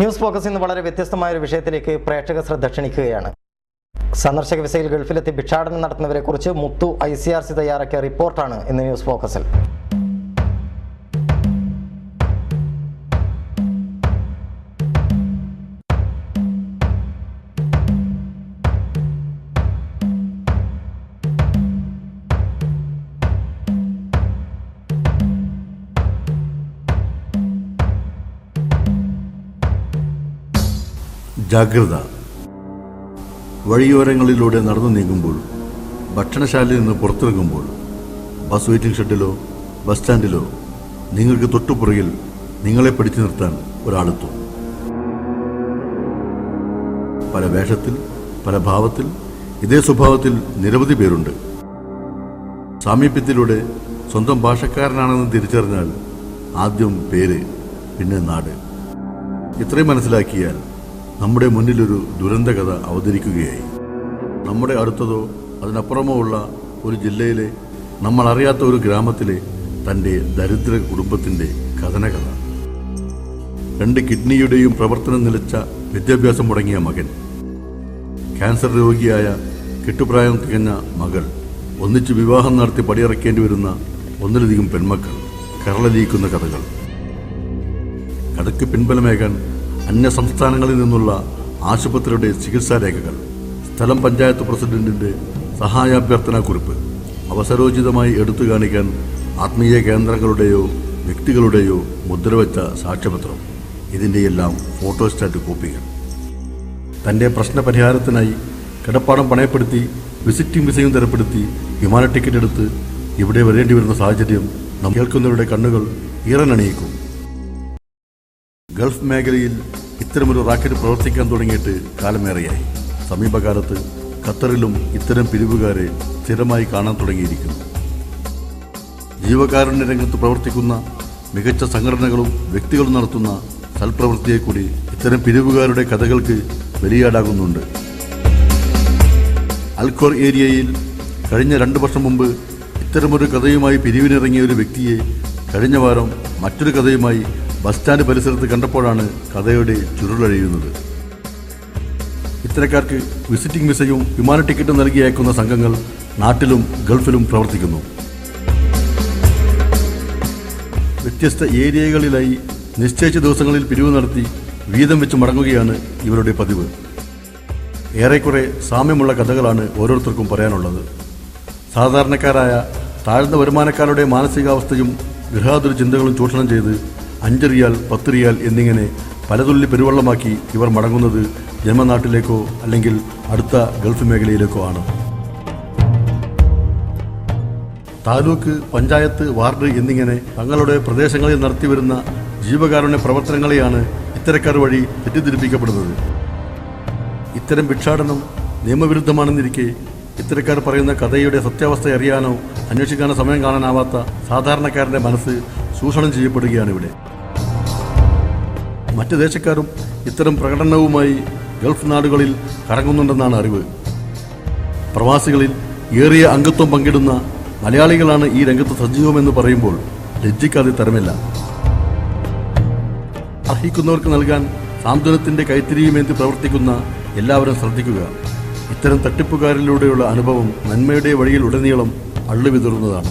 News focus ഇന്ന് വളരെ വ്യത്യസ്തമായ ഒരു വിഷയത്തിലേക്ക് പ്രേക്ഷക ശ്രദ്ധ ക്ഷണിക്കുകയാണ്. സന്ദർശക വിസയിൽ ഗൾഫിലെത്തി ഭിക്ഷാടനം നടത്തുന്നവരെ കുറിച്ച് മുത്തു ഐ സി ആർ സി തയ്യാറാക്കിയ റിപ്പോർട്ടാണ് ഇന്ന് ന്യൂസ് ഫോക്കസിൽ. ജാഗ്രത. വഴിയോരങ്ങളിലൂടെ നടന്നു നീങ്ങുമ്പോൾ ഭക്ഷണശാലയിൽ നിന്ന് പുറത്തിറങ്ങുമ്പോൾ ബസ് വെയിറ്റിംഗ് ഷെഡിലോ ബസ് സ്റ്റാൻഡിലോ നിങ്ങൾക്ക് തൊട്ടുപുറകിൽ നിങ്ങളെ പിടിച്ചു നിർത്താൻ ഒരാളെത്തും. പല വേഷത്തിൽ പല ഭാവത്തിൽ ഇതേ സ്വഭാവത്തിൽ നിരവധി പേരുണ്ട്. സാമീപ്യത്തിലൂടെ സ്വന്തം ഭാഷക്കാരനാണെന്ന് തിരിച്ചറിഞ്ഞാൽ ആദ്യം പേര് പിന്നെ നാട്. ഇത്രയും മനസ്സിലാക്കിയാൽ നമ്മുടെ മുന്നിലൊരു ദുരന്ത കഥ അവതരിക്കുകയായി. നമ്മുടെ അടുത്തതോ അതിനപ്പുറമോ ഉള്ള ഒരു ജില്ലയിലെ നമ്മൾ അറിയാത്ത ഒരു ഗ്രാമത്തിലെ തന്റെ ദരിദ്ര കുടുംബത്തിന്റെ കഥനകഥ. രണ്ട് കിഡ്നിയുടെയും പ്രവർത്തനം നിലച്ച വിദ്യാഭ്യാസം മുടങ്ങിയ മകൻ. ക്യാൻസർ രോഗിയായ കെട്ടുപ്രായം തികഞ്ഞ മകൾ. ഒന്നിച്ച് വിവാഹം നടത്തി പടിയിറക്കേണ്ടി വരുന്ന ഒന്നിലധികം പെൺമക്കൾ. കരളലിയിക്കുന്ന കഥകൾ. കഥയ്ക്ക് പിൻബലമേകാൻ അന്യ സംസ്ഥാനങ്ങളിൽ നിന്നുള്ള ആശുപത്രിയുടെ ചികിത്സാ രേഖകൾ സ്ഥലം പഞ്ചായത്ത് പ്രസിഡന്റിന്റെ സഹായാഭ്യർത്ഥന കുറിപ്പ് അവസരോചിതമായി എടുത്തു കാണിക്കാൻ ആത്മീയ കേന്ദ്രങ്ങളുടെയോ വ്യക്തികളുടെയോ മുദ്രവെച്ച സാക്ഷ്യപത്രം. ഇതിന്റെയെല്ലാം ഫോട്ടോസ്റ്റാറ്റ് കോപ്പികൾ. തന്റെ പ്രശ്നപരിഹാരത്തിനായി കിടപ്പാടം പണയപ്പെടുത്തി വിസിറ്റിംഗ് വിസയും തരപ്പെടുത്തി വിമാന ടിക്കറ്റ് എടുത്ത് ഇവിടെ വരേണ്ടി വരുന്ന സാഹചര്യം നാം കേൾക്കുന്നവരുടെ കണ്ണുകൾ ഈറനണിയിക്കും. ഗൾഫ് മേഖലയിൽ ഇത്തരമൊരു റാക്കറ്റ് പ്രവർത്തിക്കാൻ തുടങ്ങിയിട്ട് കാലമേറെയായി. സമീപകാലത്ത് ഖത്തറിലും ഇത്തരം പിരിവുകാരെ സ്ഥിരമായി കാണാൻ തുടങ്ങിയിരിക്കുന്നു. ജീവകാരുണ്യ രംഗത്ത് പ്രവർത്തിക്കുന്ന മികച്ച സംഘടനകളും വ്യക്തികളും നടത്തുന്ന സൽപ്രവൃത്തിയെ കൂടി ഇത്തരം പിരിവുകാരുടെ കഥകൾക്ക് ബലിയാടാകുന്നുണ്ട്. അൽക്കോർ ഏരിയയിൽ കഴിഞ്ഞ രണ്ടു വർഷം മുമ്പ് ഇത്തരമൊരു കഥയുമായി പിരിവിനിറങ്ങിയ ഒരു വ്യക്തിയെ കഴിഞ്ഞ വാരം മറ്റൊരു കഥയുമായി ബസ് സ്റ്റാൻഡ് പരിസരത്ത് കണ്ടപ്പോഴാണ് കഥയുടെ ചുരുളഴിയുന്നത്. ഇത്തരക്കാർക്ക് വിസിറ്റിംഗ് വിസയും വിമാന ടിക്കറ്റും നൽകി അയക്കുന്ന സംഘങ്ങൾ നാട്ടിലും ഗൾഫിലും പ്രവർത്തിക്കുന്നു. വ്യത്യസ്ത ഏരിയകളിലായി നിശ്ചയിച്ച ദിവസങ്ങളിൽ പിരിവ് നടത്തി വീതം വെച്ച് മടങ്ങുകയാണ് ഇവരുടെ പതിവ്. ഏറെക്കുറെ സാമ്യമുള്ള കഥകളാണ് ഓരോരുത്തർക്കും പറയാനുള്ളത്. സാധാരണക്കാരായ താഴ്ന്ന വരുമാനക്കാരുടെ മാനസികാവസ്ഥയും ഗൃഹാതുര ചിന്തകളും ചൂഷണം ചെയ്ത് അഞ്ച് റിയാൽ പത്ത് റിയാൽ എന്നിങ്ങനെ പലതുള്ളി പെരുവള്ളമാക്കി ഇവർ മടങ്ങുന്നത് ജന്മനാട്ടിലേക്കോ അല്ലെങ്കിൽ അടുത്ത ഗൾഫ് മേഖലയിലേക്കോ ആണ്. താലൂക്ക് പഞ്ചായത്ത് വാർഡ് എന്നിങ്ങനെ തങ്ങളുടെ പ്രദേശങ്ങളിൽ നടത്തിവരുന്ന ജീവകാരുണ്യ പ്രവർത്തനങ്ങളെയാണ് ഇത്തരക്കാർ വഴി തെറ്റിദ്ധരിപ്പിക്കപ്പെടുന്നത്. ഇത്തരം ഭിക്ഷാടനം നിയമവിരുദ്ധമാണെന്നിരിക്കെ ഇത്തരക്കാർ പറയുന്ന കഥയുടെ സത്യാവസ്ഥ അറിയാനോ അന്വേഷിക്കാനോ സമയം കാണാനാവാത്ത സാധാരണക്കാരന്റെ മനസ്സ് ചൂഷണം ചെയ്യപ്പെടുകയാണ് ഇവിടെ. മറ്റ് ദേശക്കാരും ഇത്തരം പ്രകടനവുമായി ഗൾഫ് നാടുകളിൽ കറങ്ങുന്നുണ്ടെന്നാണ് അറിവ്. പ്രവാസികളിൽ ഏറിയ അംഗത്വം പങ്കിടുന്ന മലയാളികളാണ് ഈ രംഗത്ത് സജീവമെന്ന് പറയുമ്പോൾ ലജ്ജിക്കാതെ തരമില്ല. അർഹിക്കുന്നവർക്ക് നൽകാൻ സാന്ത്വനത്തിന്റെ കൈത്തിരിയുമേന്തി പ്രവർത്തിക്കുന്ന എല്ലാവരും ശ്രദ്ധിക്കുക. ഇത്തരം തട്ടിപ്പുകാരിലൂടെയുള്ള അനുഭവം നന്മയുടെ വഴിയിൽ ഉടനീളം അള്ളുവിതുറുന്നതാണ്.